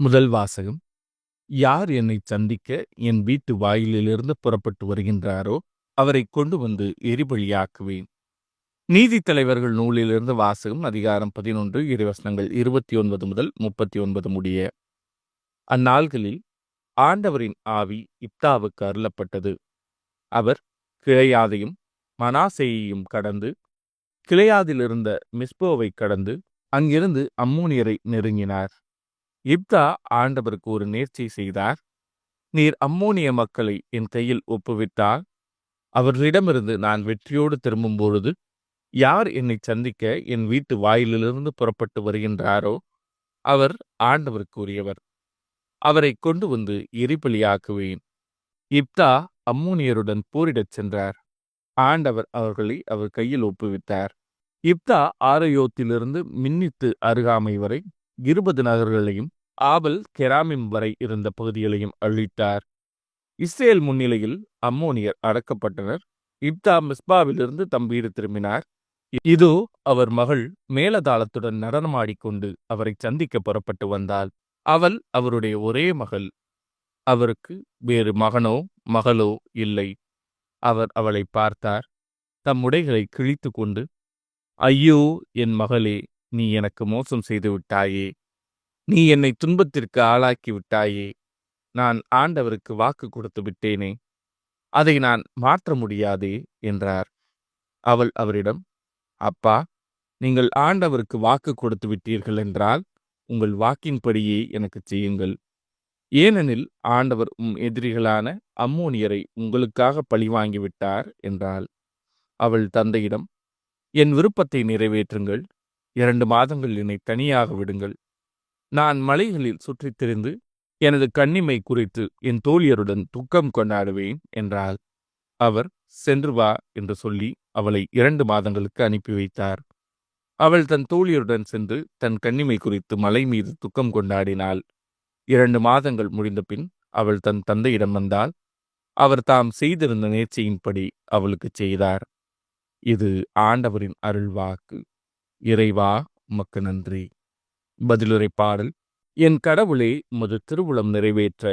முதல் வாசகம். யார் என்னை சந்திக்க என் வீட்டு வாயிலிலிருந்து புறப்பட்டு வருகின்றாரோ அவரை கொண்டு வந்து எரிபலியாக்குவேன். நீதித் தலைவர்கள் நூலிலிருந்து வாசகம் அதிகாரம் பதினொன்று இறைவசனங்கள் இருபத்தி ஒன்பது முதல் முப்பத்தி ஒன்பது முடிய. அந்நாள்களில் ஆண்டவரின் ஆவி இப்தாவுக்கு அருளப்பட்டது. அவர் கிளையாதையும் மனாசேயையும் கடந்து கிளையாதிலிருந்த மிஸ்போவை கடந்து அங்கிருந்து அம்மோனியரை நெருங்கினார். இப்தா ஆண்டவருக்கு ஒரு நேர்ச்சை செய்தார். நீர் அம்மோனிய மக்களை என் கையில் ஒப்புவித்தால் அவர்களிடமிருந்து நான் வெற்றியோடு திரும்பும் பொழுது யார் என்னை சந்திக்க என் வீட்டு வாயிலிலிருந்து புறப்பட்டு வருகின்றாரோ அவர் ஆண்டவருக்கு உரியவர் அவரை கொண்டு வந்து எரிபலியாக்குவேன். இப்தா அம்மோனியருடன் போரிடச் சென்றார். ஆண்டவர் அவர்களை அவர் கையில் ஒப்புவித்தார். இப்தா ஆரையோத்திலிருந்து மின்னித்து அருகாமை வரை இருபது நகர்களையும் ஆபல் கெராமிம் வரை இருந்த பகுதிகளையும் அழித்தார் இஸ்ரேல் முன்னிலையில் அம்மோனியர் அடக்கப்பட்டனர். இப்தா மிஸ்பாவிலிருந்து தம் வீடு திரும்பினார். இதோ அவர் மகள் மேலதாளத்துடன் நடனமாடிக்கொண்டு அவரை சந்திக்க புறப்பட்டு வந்தாள். அவள் அவருடைய ஒரே மகள். அவருக்கு வேறு மகனோ மகளோ இல்லை. அவர் அவளை பார்த்தார். தம் உடைகளை கிழித்து கொண்டு ஐயோ என் மகளே நீ எனக்கு மோசம் செய்து விட்டாயே. நீ என்னை துன்பத்திற்கு ஆளாக்கி விட்டாயே நான் ஆண்டவருக்கு வாக்கு கொடுத்து விட்டேனே அதை நான் மாற்ற முடியாதே என்றார். அவள் அவரிடம் அப்பா நீங்கள் ஆண்டவருக்கு வாக்கு கொடுத்து விட்டீர்கள் என்றால் உங்கள் வாக்கின்படியே எனக்கு செய்யுங்கள். ஏனெனில் ஆண்டவர் உம் எதிரிகளான அம்மோனியரை உங்களுக்காக பழிவாங்கி விட்டார் என்றாள். அவள் தந்தையிடம் என் விருப்பத்தை நிறைவேற்றுங்கள். இரண்டு மாதங்கள் என்னை தனியாக விடுங்கள். நான் மலைகளில் சுற்றித் திரிந்து எனது கண்ணிமை குறித்து என் தோழியருடன் துக்கம் கொண்டாடுவேன் என்றாள். அவர் சென்று வா என்று சொல்லி அவளை இரண்டு மாதங்களுக்கு அனுப்பி வைத்தார். அவள் தன் தோழியருடன் சென்று தன் கண்ணிமை குறித்து மலை மீது துக்கம் கொண்டாடினாள். இரண்டு மாதங்கள் முடிந்த பின் அவள் தன் தந்தையிடம் வந்தால் அவர் தாம் செய்திருந்த நேர்ச்சியின்படி அவளுக்கு செய்தார். இது ஆண்டவரின் அருள்வாக்கு. இறைவா உமக்கு நன்றி. பதிலுரை பாடல் என் கடவுளே மது திருவுளம் நிறைவேற்ற